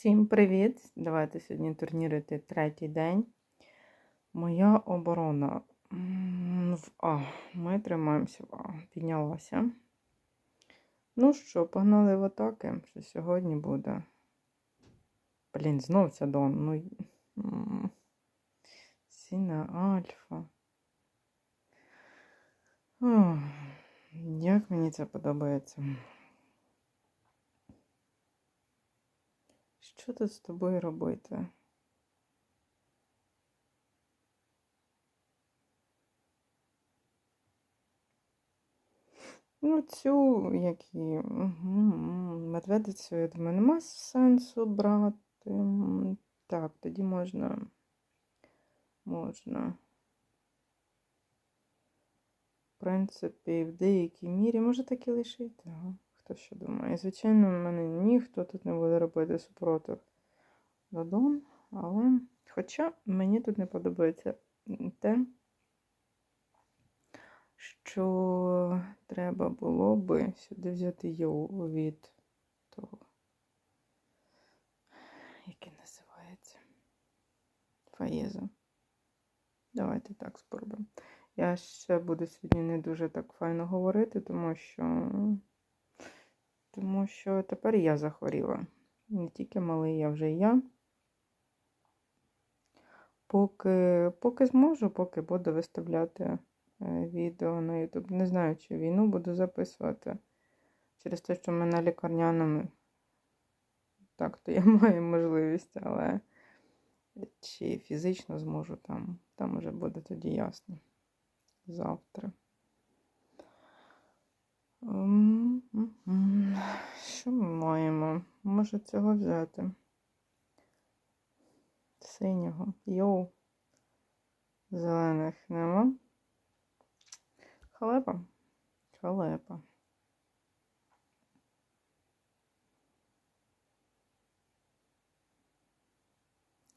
Всім привіт! Давайте сьогодні турнірити третій день. Моя оборона в А. Ми тримаємося в А. Піднялася. Ну що, погнали в атаки, що сьогодні буде. Блін, знов ця Дон. Ну, Сіна Альфа. Ох, як мені це подобається. Що тут з тобою робити? Ну, цю, як і мгм, медведицю, я думаю, нема сенсу брати. Так, тоді можна. Можна. В принципі, в деякій мірі може так і лишити. Ага. Хто що думає? Звичайно, в мене ніхто тут не буде робити супротив Додон, але. Хоча мені тут не подобається те, що треба було би сюди взяти його від того, який називається Фаєза. Давайте так спробуємо. Я ще буду сьогодні не дуже так файно говорити, тому що тому що тепер я захворіла. Не тільки малий, я вже і я. Поки, поки зможу, поки буду виставляти е, відео на YouTube. Не знаю, чи війну буду записувати. Через те, що мене лікарняному так, то я маю можливість, але чи фізично зможу там, там вже буде тоді ясно. Завтра. М, м, м. Що ми маємо? Може цього взяти? Синього. Йоу. Зелених нема. Халепа. Халепа.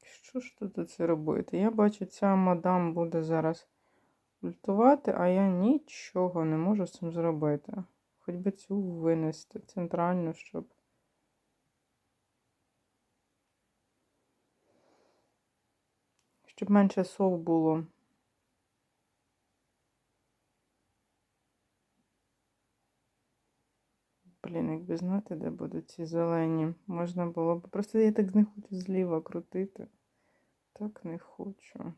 Що ж тут оце робити? Я бачу, ця мадам буде зараз ультувати, а я нічого не можу з цим зробити. Хоч би цю винести центральну, щоб. Щоб менше сов було. Блін, якби знати, де будуть ці зелені. Можна було б. Просто я так не хочу зліва крутити. Так не хочу.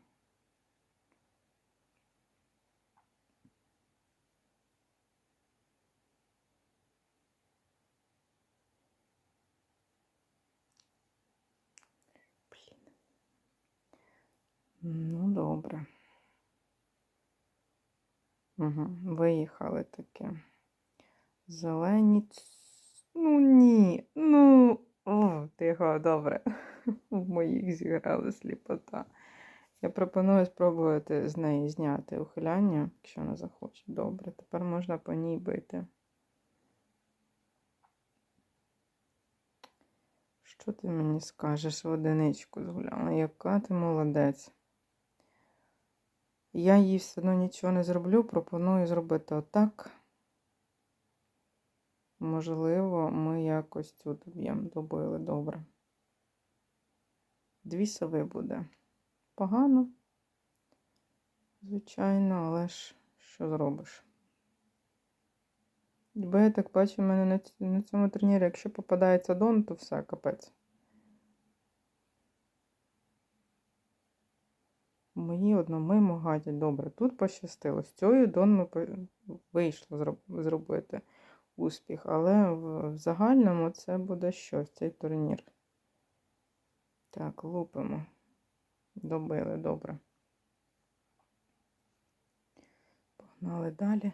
Ну, добре. Угу. Виїхали таки. Зелені. Ну ні. Ну. О, тихо, добре. В моїх зіграла сліпота. Я пропоную спробувати з неї зняти ухиляння, якщо вона захоче. Добре, тепер можна по ній бити. Що ти мені скажеш в одиничку згуляла? Яка ти молодець? Я їй все одно нічого не зроблю, пропоную зробити отак. Можливо, ми якось цю доб'ємо, добили добре. Дві сови буде. Погано, звичайно, але ж що зробиш? Бо я так бачу, в мене на, цьому турнірі, якщо попадається дон, то все, капець. Мої одномимо гадять. Добре, тут пощастило. З цією дон вийшло зробити успіх, але в, загальному це буде щось, цей турнір. Так, лупимо. Добили, добре. Погнали далі.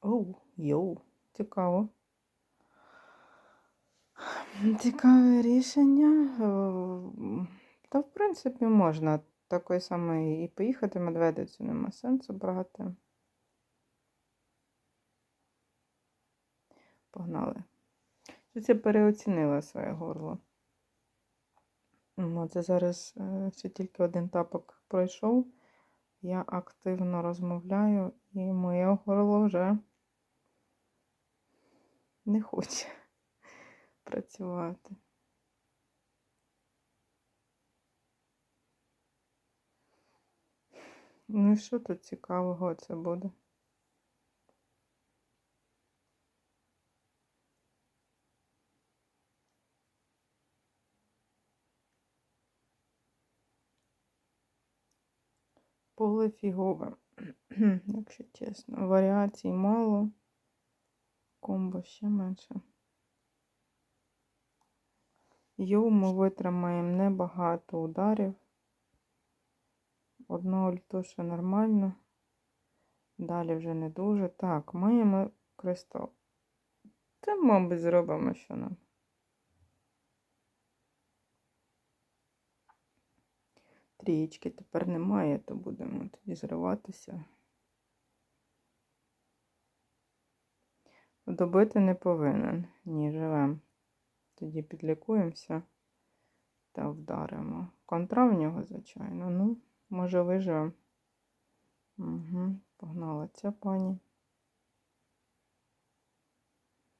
Оу, йоу, цікаво. Цікаве рішення. Та, в принципі, можна такої самої і поїхати медведицю, нема сенсу брати. Погнали. Щось я переоцінила своє горло. Ну, це зараз е, ще тільки один тапок пройшов. Я активно розмовляю, і моє горло вже не хоче. працювати. Ну і що тут цікавого це буде? Поле фігове, якщо чесно. Варіацій мало, комбо ще менше. Йоу ми витримаємо небагато ударів. Одна ультуша нормально. Далі вже не дуже. Так, маємо кристал. Це, мабуть, зробимо, що нам. Трієчки тепер немає, то будемо тоді зриватися. Добити не повинен. Ні, живем. Тоді підлікуємося та вдаримо. Контра в нього, звичайно. Ну, може, виживемо. Угу, Погнала ця пані.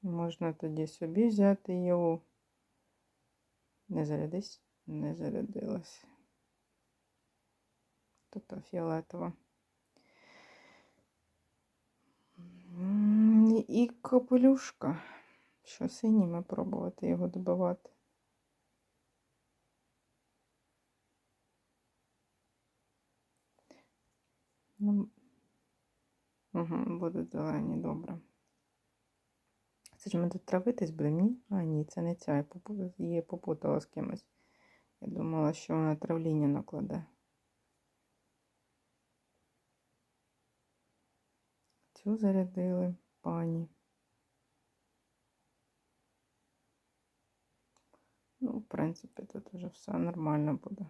Можна тоді собі взяти його. Не зарядись, не зарядилась. Тобто фіолетова. І капелюшка. Що синіми пробувати його добивати? Угу, будуть зелені, добре. Це ж ми тут травитись будемо, ні? А, ні, це не ця. Я її попутала з кимось. Я думала, що вона травління накладе. Цю зарядили пані. Ну, в принципі, тут вже все нормально буде.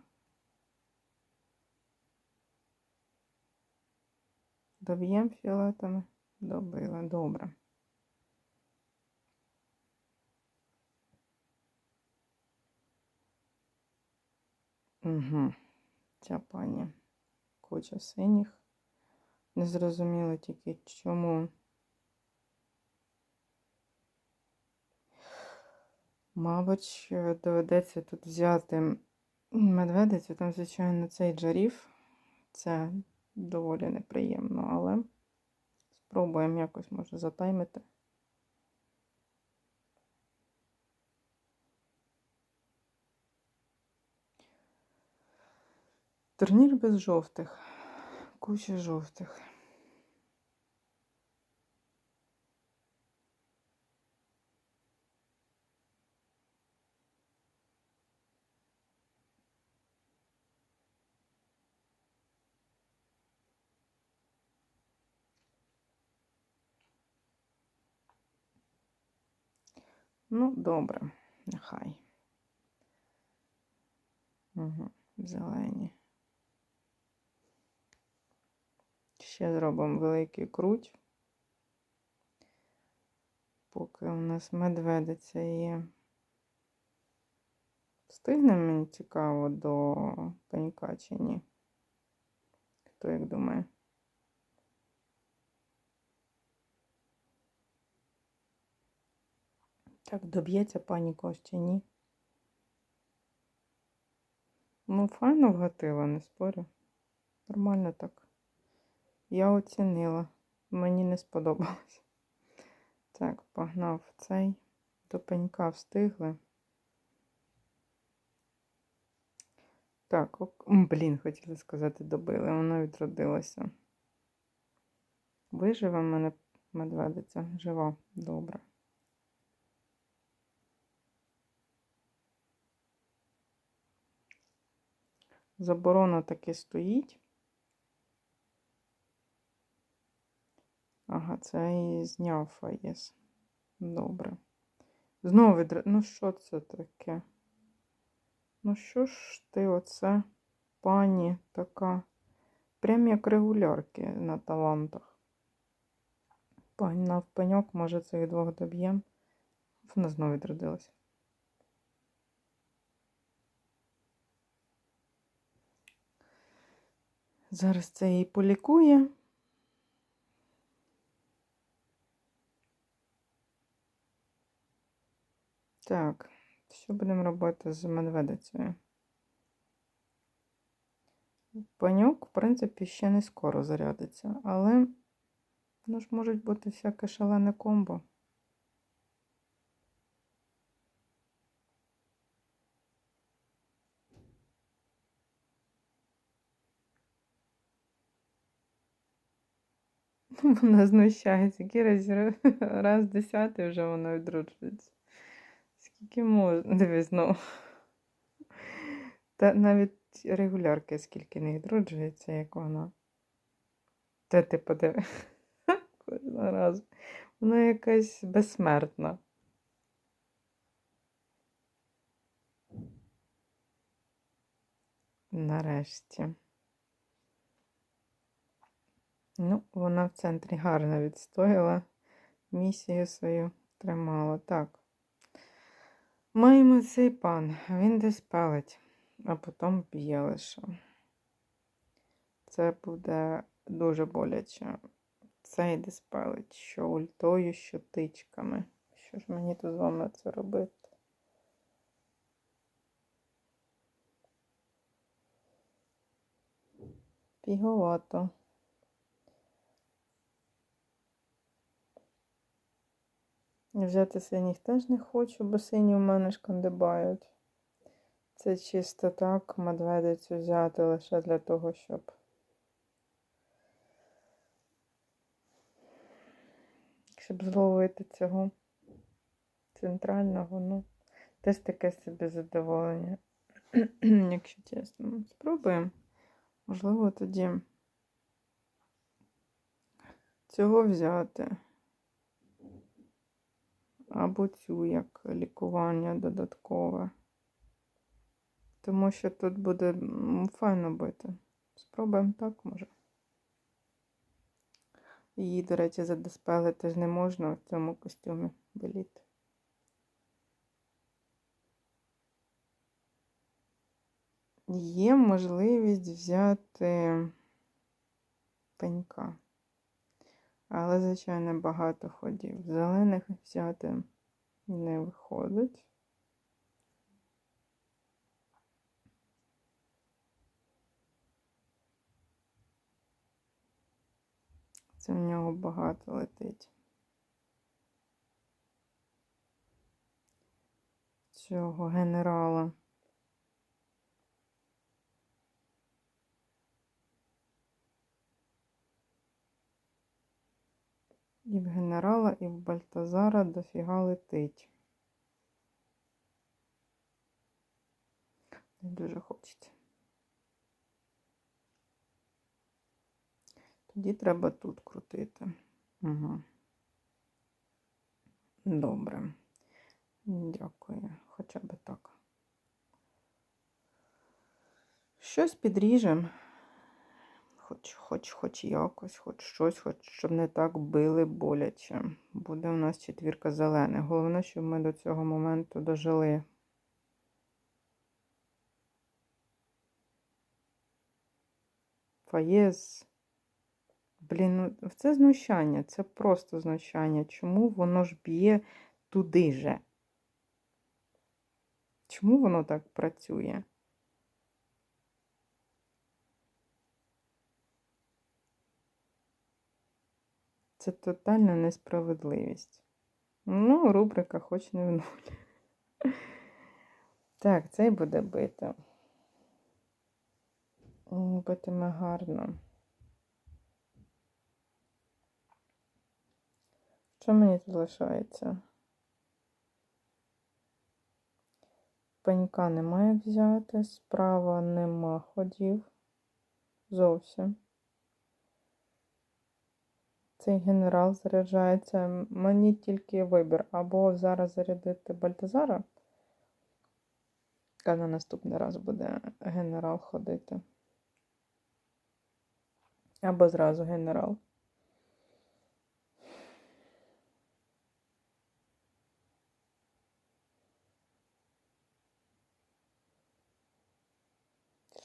Доб'ємо фіолетами? Добила, добре. Угу. Ця пані куча синіх. Не зрозуміло тільки чому. Мабуть, доведеться тут взяти медведицю, там, звичайно, цей джарів. Це доволі неприємно, але спробуємо якось може затаймити. Турнір без жовтих, куча жовтих. Ну, добре, нехай. Угу, Зелені. Ще зробимо великий круть, поки у нас медведиця є. Встигне мені цікаво до пенька чи ні? Хто як думає? Так, доб'ється пані чи ні? Ну, файно вгатила, не спорю. Нормально так. Я оцінила. Мені не сподобалось. Так, погнав цей. До пенька встигли. Так, ок... блін, хотіла сказати, добили. Вона відродилася. Виживе мене медведиця. Жива, добре. Заборона таки стоїть. Ага, це і зняв Фаєс. Добре. Знову відра... Ну, що це таке? Ну, що ж ти оце, пані, така? Прям як регулярки на талантах. Пані на пеньок, може, цих двох доб'єм. Вона знову відродилася. Зараз це її полікує. Так, що будемо робити з медведицею? Паньок, в принципі, ще не скоро зарядиться, але ну ж можуть бути всяке шалене комбо. Вона знущається. Раз, раз десятий вже вона відроджується. Скільки можна? Дивись, ну. Та навіть регулярки скільки не відроджується, як вона. Та ти подиви. Кожного разу. Вона якась безсмертна. Нарешті. Ну, вона в центрі гарно відстояла, місію свою тримала. Так. Маємо цей пан, він десь палить, а потім п'є лише. Це буде дуже боляче. Цей десь палить, що ультою, що тичками. Що ж мені тут з вами це робити? Піговато. Взяти синіх теж не хочу, бо сині в мене шкандибають. Це чисто так, медведицю взяти лише для того, щоб. Щоб зловити цього центрального, ну, теж таке собі задоволення, якщо чесно. Спробуємо. Можливо, тоді цього взяти або цю як лікування додаткове. Тому що тут буде файно бити. Спробуємо так, може. Її, до речі, задиспелити ж не можна в цьому костюмі боліти. Є можливість взяти пенька. Але, звичайно, багато ходів. Зелених взяти не виходить. Це в нього багато летить. Цього генерала. І в генерала, і в Бальтазара дофіга летить. Не дуже хочеться. Тоді треба тут крутити. Угу. Добре. Дякую. Хоча б так. Щось підріжемо. Хоч, хоч, якось, хоч щось, хоч щоб не так били боляче. Буде у нас четвірка зелених. Головне, щоб ми до цього моменту дожили. Фаєз. Блін, ну це знущання, це просто знущання. Чому воно ж б'є туди же? Чому воно так працює? Це тотальна несправедливість. Ну, рубрика хоч не в нуль. Так, цей буде бити. Битиме гарно. Що мені тут лишається? Пенька немає взяти, справа нема ходів. Зовсім. Цей генерал заряджається. Мені тільки вибір. Або зараз зарядити Бальтазара, яка на наступний раз буде генерал ходити. Або зразу генерал.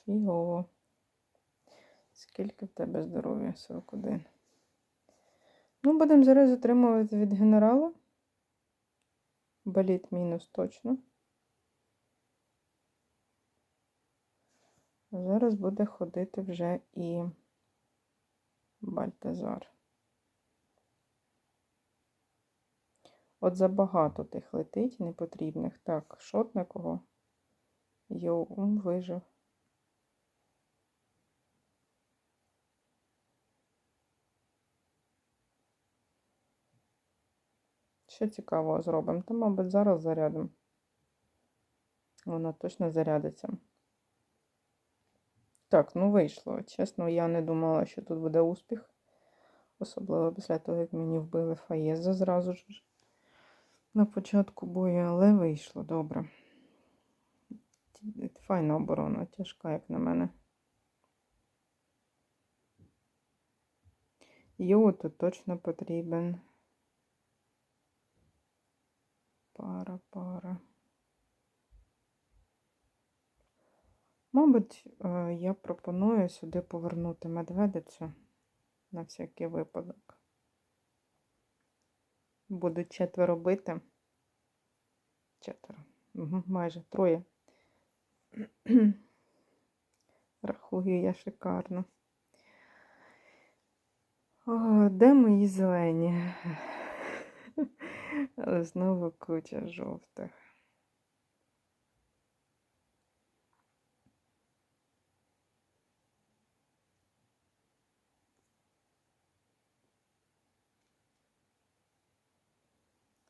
Фігово. Скільки в тебе здоров'я? 41. Ну, будемо зараз отримувати від генерала. Боліт мінус точно. Зараз буде ходити вже і Бальтазар. От забагато тих летить непотрібних. Так, шотне кого? Йоу, вижив. Що цікавого зробимо? Та, мабуть, зараз зарядимо. Вона точно зарядиться. Так, ну вийшло. Чесно, я не думала, що тут буде успіх. Особливо після того, як мені вбили Фаєза зразу ж на початку бою, але вийшло добре. Файна оборона, тяжка, як на мене. Йоу тут точно потрібен. Пара, пара. Мабуть, е, я пропоную сюди повернути медведицю на всякий випадок. Будуть четверо бити. Четверо. Майже троє. Рахую я шикарно. О, де мої зелені? Але знову куча жовтих.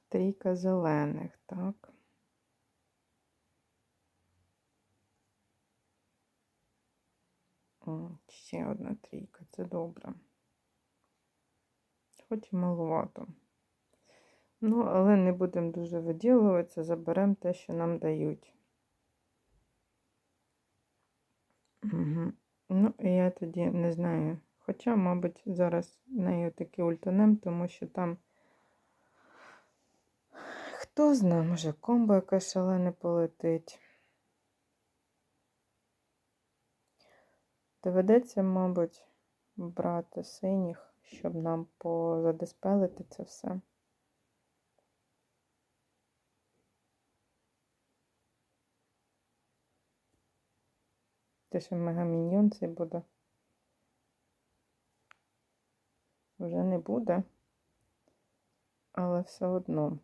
Трійка зелених, так. О, ще одна трійка, це добре. Хоч і маловато. Ну, але не будемо дуже виділуватися, заберемо те, що нам дають. Угу. Ну, і я тоді не знаю. Хоча, мабуть, зараз нею таки ультанем, тому що там. Хто знає, може комбо якась шалене полетить. Доведеться, мабуть, брати синіх, щоб нам позадиспелити це все. Те, що мегаміньйон цей буде. Вже не буде, але все одно.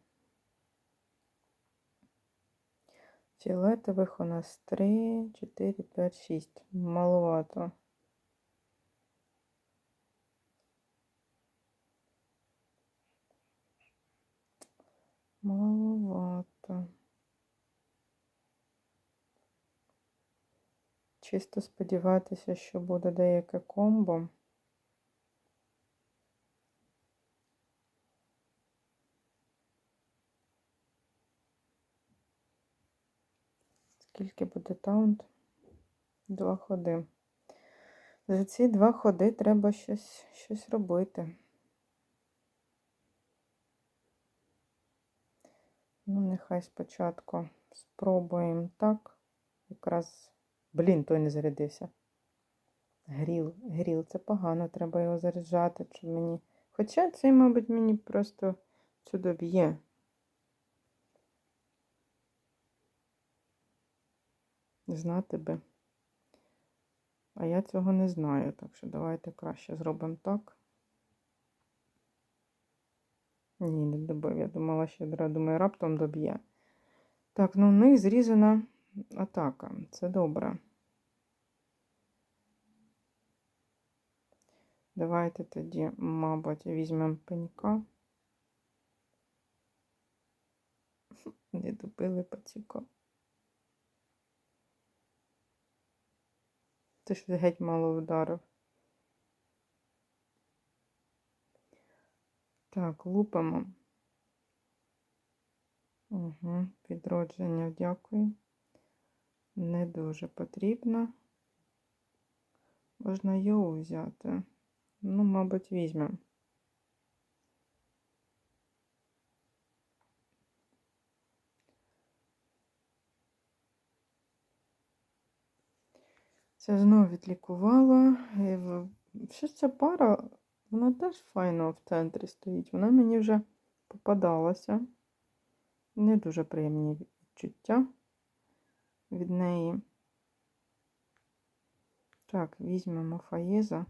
Фіолетових у нас 3, 4, 5, 6. Маловато. Чисто сподіватися, що буде деяке комбо. Скільки буде таунт? Два ходи. За ці два ходи треба щось, щось робити. Ну, нехай спочатку спробуємо так. Якраз, блін, той не зарядився. Гріл, гріл, це погано, треба його заряджати, щоб мені. Хоча цей, мабуть, мені просто сюди б'є. Знати би. А я цього не знаю, так що давайте краще зробимо так. Ні, не добив. Я думала, що думаю, раптом доб'є. Так, ну в них зрізана атака. Це добре. Давайте тоді, мабуть, візьмемо пенька. Не добили пацюка. Ти ж геть мало вдарив. Так, лупимо. Угу, Відродження, дякую. Не дуже потрібно. Можна його взяти. Ну, мабуть, візьмемо. Це знову відлікувала. Що ця пара, вона теж файно в центрі стоїть. Вона мені вже попадалася. Не дуже приємні відчуття від неї. Так, візьмемо Фаєза.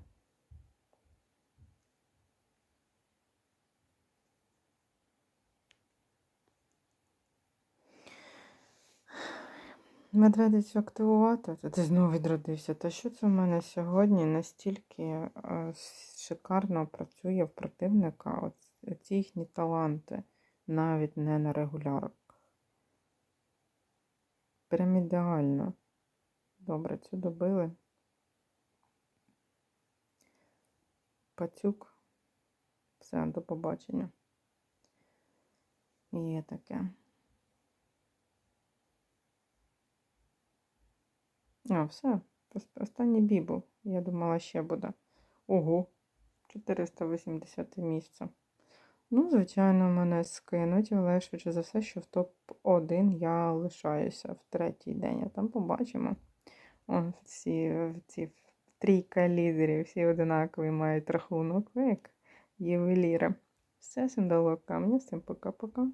Медведицю активувати, ти знову відродився. Та що це в мене сьогодні настільки е, шикарно працює в противника от ці їхні таланти, навіть не на регулярах. Прям ідеально. Добре, цю добили. Пацюк. Все, до побачення. Є таке. А, все. Ос- Останній бій був. Я думала, ще буде. Ого, 480 місце. Ну, звичайно, мене скинуть, але швидше за все, що в топ-1 я лишаюся в третій день, а там побачимо. О, всі ці трійка лідерів, всі одинакові мають рахунок, як ювеліри. Все, всім до камня, всім пока-пока.